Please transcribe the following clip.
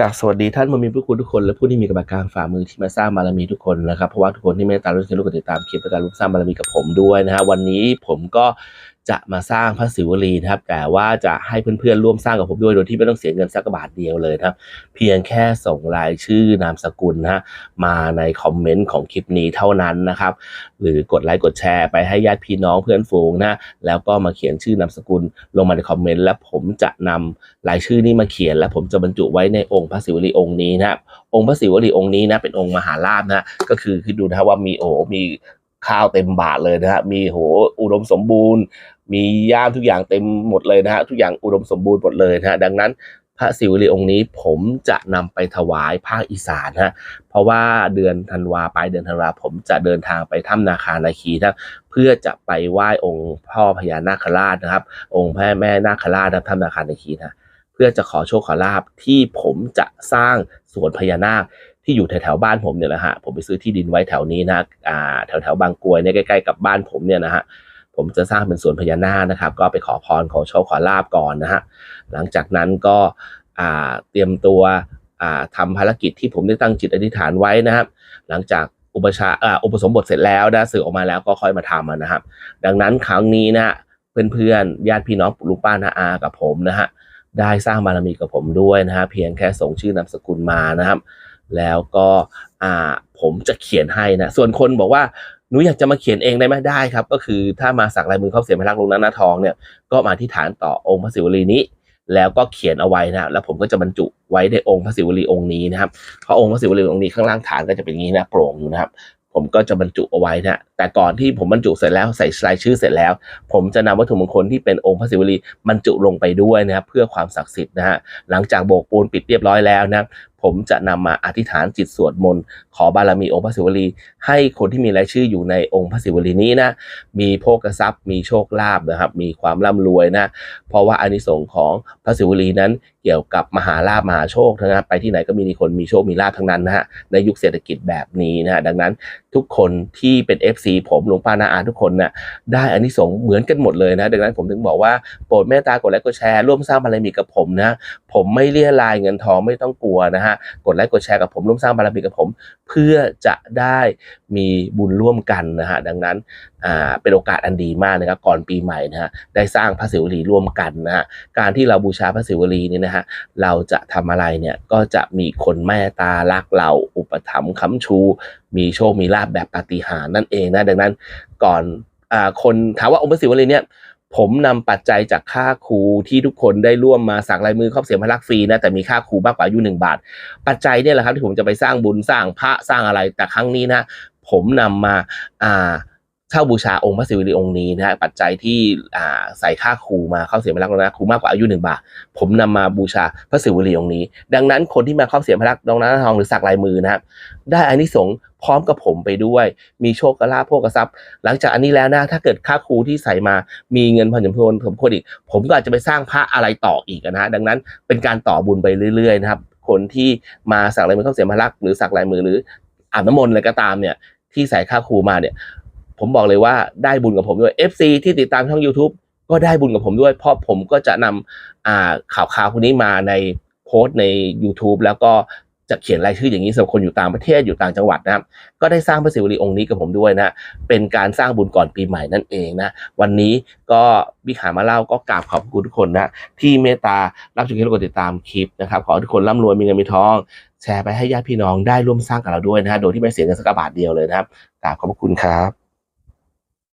กราบสวัสดีท่านผู้มีผู้คุณทุกคน และผู้ที่มีกำลังการฝ่ามือที่มาสร้างบารมีทุกคนนะครับเพราะว่าทุกคนที่เมตตารู้สึกรู้กดติดตามคลิปและการร่วมสร้างบารมีกับผมด้วยนะฮะวันนี้ผมก็ จะมาสร้างพระศิวลีนะครับ แต่ว่าจะให้เพื่อนๆร่วมสร้างกับผมด้วยโดยที่ไม่ต้องเสียเงินสักบาทเดียวเลยนะครับ เพียงแค่ส่งรายชื่อนามสกุลนะฮะมาในคอมเมนต์ของคลิปนี้เท่านั้นนะครับ หรือกดไลค์กดแชร์ไปให้ญาติพี่น้องเพื่อนฝูงนะแล้วก็มาเขียนชื่อนามสกุลลงมาในคอมเมนต์และผมจะนำรายชื่อนี้มาเขียน และผมจะบรรจุไว้ในองค์พระศิวลีองค์นี้นะครับองค์พระศิวลีองค์นี้นะเป็นองค์มหาราชนะก็คือคิดดูนะว่ามีโอ้มี ข้าวเต็มบาทเลยนะฮะมีโหอุดมสมบูรณ์ มีย่ามทุกอย่างเต็มหมดเลยนะฮะทุกอย่างอุดมสมบูรณ์หมดเลยนะฮะดังนั้นพระศิวลีองค์นี้ผมจะนำไปถวายภาคอีสานฮะ เพราะว่าเดือนธันวาปลายเดือนธันวาผมจะเดินทางไปถ้ำนาคานาคีนะเพื่อจะไปไหว้องค์พ่อพญานาคราชนะครับ องค์แม่แม่นาคราชนะถ้ำนาคานาคีนะ เพื่อจะขอโชคขอลาบที่ผมจะสร้างสวนพญานาคที่อยู่แถวๆบ้านผมเนี่ยแหละฮะผมไปซื้อที่ดินไว้แถวนี้นะอ่าแถวๆบางกรวยเนี่ยใกล้ๆกับบ้านผมเนี่ยนะฮะผมจะสร้างเป็นสวนพญานาคนะครับ ก็ไปขอพรขอโชคขอลาบก่อนนะฮะหลังจากนั้นก็อ่าเตรียมตัวอ่าทำภารกิจที่ผมได้ตั้งจิตอธิษฐานไว้นะครับหลังจากอุปชาอ่าอุปสมบทเสร็จแล้วนะสื่อออกมาแล้วก็ค่อยมาทำนะครับ ดังนั้นครั้งนี้นะเพื่อนๆญาติพี่น้องลุงป้านาอากับผมนะฮะ ได้สร้างบารมีกับผมด้วยนะฮะเพียงแค่ส่งชื่อนามสกุลมานะครับ แล้วก็อ่าผมจะเขียนให้นะส่วนคนบอกว่าหนูอยากจะมาเขียนเองได้ไหมได้ครับ ก็คือถ้ามาสักลายมือเข้าเสียงพลักลงหน้าหน้าทองเนี่ยก็มาที่ฐานต่อองค์พระศิวลีนี้ แล้วก็เขียนเอาไว้นะแล้วผมก็จะบรรจุไว้ในองค์พระศิวลีองค์นี้นะครับเพราะองค์พระศิวลีองค์นี้ข้างล่างฐานก็จะเป็นอย่างนี้นะโปร่งอยู่นะครับ ผมก็จะบรรจุเอาไว้นะแต่ก่อนที่ผมบรรจุเสร็จแล้วใส่รายชื่อเสร็จแล้ว ผมจะนำวัตถุมงคลที่เป็นองค์พระศิวลีบรรจุลงไปด้วยนะครับเพื่อความศักดิ์สิทธิ์นะฮะหลังจากโบกปูนปิดเรียบร้อยแล้วนะ ผมจะนำมาอธิษฐานจิตสวดมนต์ขอบารมีองค์พระศิวลี ให้คนที่มีรายชื่ออยู่ในองค์พระศิวลีนี้นะมีโภคทรัพย์ มีโชคลาภนะครับ มีความร่ำรวยนะเพราะว่าอานิสงส์ของพระศิวลีนั้นเกี่ยวกับมหาลาภมหาโชคนะไปที่ไหนก็มีคนมีโชคมีลาภทั้งนั้นนะฮะในยุคเศรษฐกิจแบบนี้นะฮะดังนั้นทุกคนที่เป็น FC ผมหลวงป้านาอาทุกคนนะได้อานิสงส์เหมือนกันหมดเลยนะดังนั้นผมถึงบอกว่าโปรดเมตตากดไลค์กดแชร์ร่วมสร้างบารมีกับผมนะผมไม่เลี่ยรายเงินทองไม่ต้องกลัวนะฮะกดไลค์กดแชร์กับผมร่วมสร้างบารมีกับผม เพื่อจะได้มีบุญร่วมกันนะฮะดังนั้นอ่าเป็นโอกาสอันดีมากนะครับก่อนปีใหม่นะฮะได้สร้างพระศิวลีร่วมกันนะฮะการที่เราบูชาพระศิวลีนี่นะฮะเราจะทำอะไรเนี่ยก็จะมีคนแม่ตารักเราอุปถัมภ์ค้ำชู มีโชคมีลาบแบบปาฏิหาริย์นั่นเองนะดังนั้นก่อนอ่าคนถามว่าองค์พระศิวลีเนี่ย ผมนำปัจจัยจากค่าครูที่ทุกคนได้ร่วมมาสักลายมือครอบเสียงพระลักฟรีนะแต่มีค่าครูมากกว่าอายุหนึ่งบาท ปัจจัยเนี่ยแหละครับที่ผมจะไปสร้างบุญสร้างพระสร้างอะไรแต่ครั้งนี้นะผมนำมาอ่าเช่าบูชาองค์พระศิวลีองค์นี้นะฮะปัจจัยที่อ่าใส่ค่าครูมาเข้าเสียงพระลักษณ์นะครูมากกว่าอายุหนึ่งบาท ผมนำมาบูชาพระศิวลีองค์นี้ ดังนั้นคนที่มาเข้าเสียงพระลักษณ์ดองน้าทองหรือสักลายมือนะครับได้อานิสงส์ พร้อมกับผมไปด้วย มีโชคกระลาภโภคทรัพย์ หลังจากอันนี้แล้วนะ ถ้าเกิดค่าครูที่ใส่มามีเงินพอสมควรสมควรอีก ผมก็อาจจะไปสร้างพระอะไรต่ออีกนะฮะดังนั้นเป็นการต่อบุญไปเรื่อยๆนะครับคนที่มาสักลายมือเข้าเสียงพระลักษ์หรือสักลายมือหรืออาบน้ำมนต์อะไรก็ตามเนี่ยที่ใส่ค่าครูมาเนี่ยผมบอกเลยว่าได้บุญกับผมด้วย FC ที่ติดตามช่อง YouTube ก็ได้บุญกับผมด้วย เพราะผมก็จะนำข่าวข่าวพวกนี้มาในโพสต์ใน YouTube แล้วก็ จะเขียนรายชื่ออย่างนี้สำหรับคนอยู่ต่างประเทศอยู่ต่างจังหวัดนะครับ ก็ได้สร้างพระศิวลีองค์นี้กับผมด้วยนะ เป็นการสร้างบุญก่อนปีใหม่นั่นเองนะ วันนี้ก็วิขามาเล่าก็กราบขอบคุณทุกคนนะ ที่เมตตารับชมคลิปและกดติดตามคลิปนะครับ ขอทุกคนร่ำรวยมีเงินมีทอง แชร์ไปให้ญาติพี่น้องได้ร่วมสร้างกับเราด้วยนะฮะโดยที่ไม่เสียเงินสักบาทเดียวเลยนะครับกราบขอบพระคุณครับ